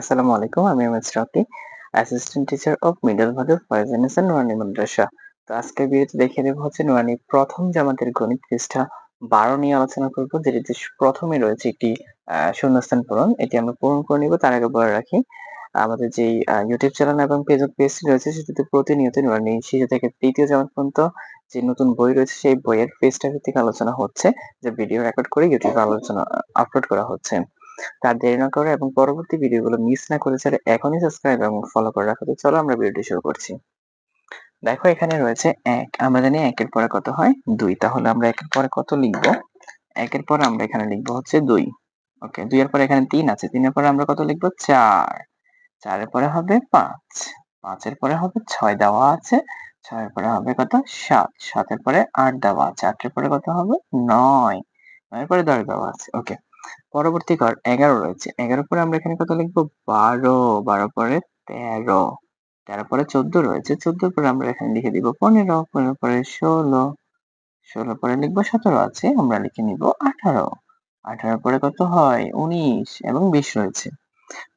আসসালামু আলাইকুম, আমি MS Rocky assistant teacher of middle Bhadur Faizunnesa Nurani Madrasa. তো আজকের ভিডিওতে দেখিয়ে দেবো হচ্ছে নুরানি প্রথম জামাতের গণিত পৃষ্ঠা বারো নিয়ে আলোচনা করব যেটিতে প্রথমে রয়েছে একটি শূন্যস্থান পূরণ। এটি আমরা পূরণ করে নিব, তার আগে বলে রাখি, আমাদের যে ইউটিউব চ্যানেল এবং ফেসবুক পেজটি রয়েছে, সেটিতে প্রতিনিয়ত নুরানি শিশু থেকে তৃতীয় জামাত পর্যন্ত যে নতুন বই রয়েছে, সেই বইয়ের পেজটা ভিত্তিক আলোচনা হচ্ছে, যে ভিডিও রেকর্ড করে ইউটিউবে আলোচনা আপলোড করা হচ্ছে। তার দেরি না করে এবং পরবর্তী ভিডিওগুলো মিস না করে চলে এখনই সাবস্ক্রাইব এবং ফলো করে রাখো। তো চলো আমরা ভিডিওটি শুরু করছি। দেখো এখানে রয়েছে এক, আমরা জানি একের পরে কত হয়? দুই। তাহলে আমরা একের পরে কত লিখব? একের পরে আমরা এখানে লিখব হচ্ছে দুই। ওকে, দুইয়ের পরে এখানে তিন আছে। তিনের পরে আমরা কত লিখব? চার। চারের পরে হবে পাঁচ। পাঁচের পরে হবে ছয় দেওয়া আছে। ছয়ের পরে হবে কত? সাত। সাতের পরে আট দেওয়া আছে। আটের পরে কত হবে? নয়। নয়ের পরে দশ দেওয়া আছে। ওকে পরবর্তী ঘর এগারো রয়েছে। এগারো পরে আমরা এখানে কত লিখব? বারো। বারো পরে তেরো। তেরো পরে চোদ্দ রয়েছে। চোদ্দ পরে আমরা এখানে লিখে দিব পনেরো। পনেরো পরে ষোলো। ষোলো পরে লিখব সতেরো আছে। আমরা লিখে নিব আঠারো। আঠারো পরে কত হয়? উনিশ এবং বিশ রয়েছে।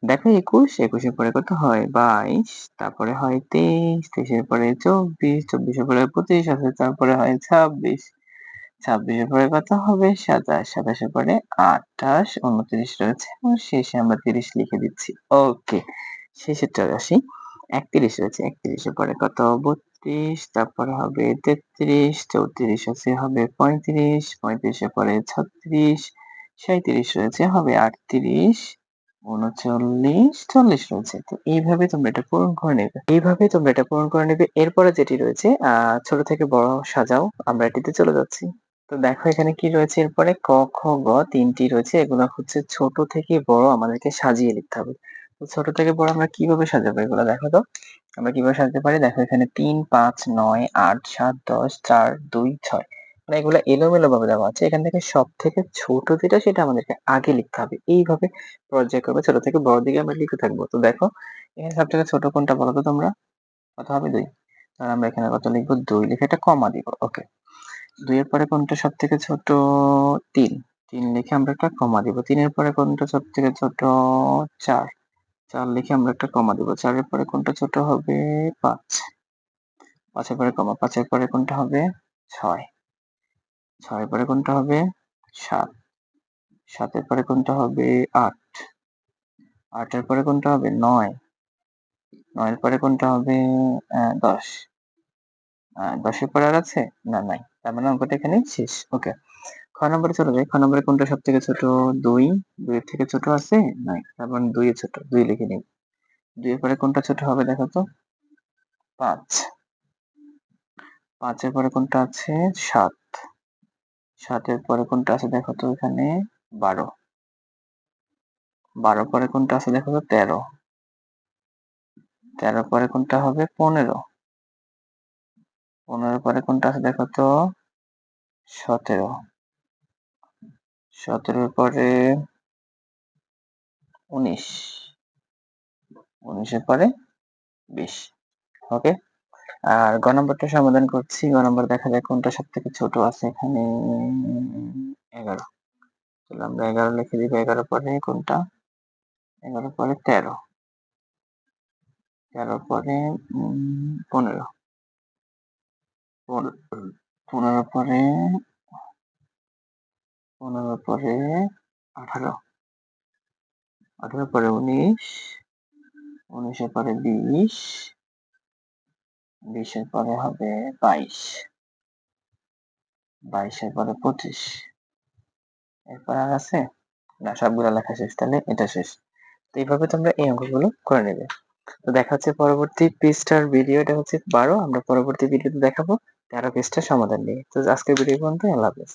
দেখো একুশ। একুশের পরে কত হয়? বাইশ। তারপরে হয় তেইশ। তেইশের পরে চব্বিশ। চব্বিশের পরে পঁচিশ। আছে তারপরে হয় ছাব্বিশ। ছাব্বিশের পরে কত হবে? সাতাশ। সাতাশের পরে আঠাশ। উনত্রিশ রয়েছে এবং শেষে আমরা তিরিশ লিখে দিচ্ছি। ওকে শেষেরটা আসি। একত্রিশ রয়েছে। একত্রিশের পরে কত? বত্রিশ, তারপরে হবে তেত্রিশ, চৌত্রিশ আছে, হবে পঁয়ত্রিশ পঁয়ত্রিশের পরে ছত্রিশ সাঁত্রিশ রয়েছে, হবে আটত্রিশ, উনচল্লিশ, চল্লিশ রয়েছে। তো এইভাবে তোমরা এটা পূরণ করে নেবে। এইভাবে তোমরা এটা পূরণ করে নেবে। এরপরে যেটি রয়েছে, আহ, ছোট থেকে বড় সাজাও। আমরা এটিতে চলে যাচ্ছি। তো দেখো এখানে কি রয়েছে? এরপরে ক, খ, গ তিনটি রয়েছে। এগুলো হচ্ছে ছোট থেকে বড় আমাদেরকে সাজিয়ে লিখতে হবে। তো ছোট থেকে বড় আমরা কীভাবে সাজাবো এগুলো দেখো তো? আমরা কীভাবে সাজাতে পারি? দেখো এখানে তিন, পাঁচ, নয়, আট, সাত, দশ, চার, দুই, ছয়। মানে এগুলো এলোমেলো ভাবে দেওয়া আছে। এখান থেকে সব থেকে ছোট যেটা সেটা আমাদেরকে আগে লিখতে হবে। এইভাবে পর্যায়ক্রমে ছোট থেকে বড় দিকে আমরা লিখতে থাকব। তো দেখো, এখানে সব থেকে ছোট কোনটা বলো তো তোমরা? কত হবে দুই। তাহলে আমরা এখানে কত লিখব? দুই। লিখে একটা কমা দিব। ওকে দুইয়ের পরে কোনটা সব থেকে ছোট? তিন। তিন লিখে আমরা একটা কমা দিব। তিনের পরে কোনটা সব থেকে ছোট? চার। চার লিখে আমরা একটা কমা দিব। চারের পরে কোনটা ছোট হবে? পাঁচ। পাঁচের পরে কমা পাঁচের পরে কোনটা হবে? ছয়। ছয়ের পরে কোনটা হবে? সাত। সাতের পরে কোনটা হবে? আট। আটের পরে কোনটা হবে? নয়। নয়ের পরে কোনটা হবে? দশ। দশের পরে আর আছে? না, নাই। তার মানে অঙ্কটা এখানেই শেষ। ওকে খ নম্বরে চলে যাই। খ নম্বরে কোনটা সব থেকে ছোট? দুই। দুইয়ের থেকে ছোট আছে? নাই। তার মানে ছোট। দুই লিখে নিই। দুইয়ের পরে কোনটা ছোট হবে দেখো তো? পাঁচ। পাঁচের পরে কোনটা আছে? সাত। সাতের পরে কোনটা আছে দেখো তো এখানে? বারো। বারো পরে কোনটা আছে দেখো তো? তেরো। তেরো পরে কোনটা হবে? পনেরো। পনেরো পরে কোনটা আছে দেখো তো? সতেরো। সতেরোর পরে উনিশ। উনিশের পরে বিশ। ওকে আর গ নম্বরটা সমাধান করছি। গ নম্বর দেখা যায় কোনটা সব থেকে ছোট আছে এখানে। এগারো। তাহলে আমরা এগারো লিখে দিব। এগারো পরে কোনটা? এগারো পরে তেরো। তেরো পরে পনেরো। পনেরো পরে পনেরো পরে আঠারো। আঠারো পরে উনিশ উনিশের পরে বিশ, বিশের পরে হবে বাইশ, বাইশের পরে পঁচিশ। এরপর আর আছে? না, সবগুলো লেখা শেষ, তাহলে এটা শেষ। তো এইভাবে তোমরা এই অঙ্কগুলো করে নেবে। তো দেখা হচ্ছে পরবর্তী পৃষ্ঠার ভিডিও এটা হচ্ছে বারো। আমরা পরবর্তী ভিডিওতে দেখাবো। তেরো পৃষ্ঠার সমাধান নিয়ে। তো আজকের ভিডিও পর্যন্ত আল্লাহ হাফেজ।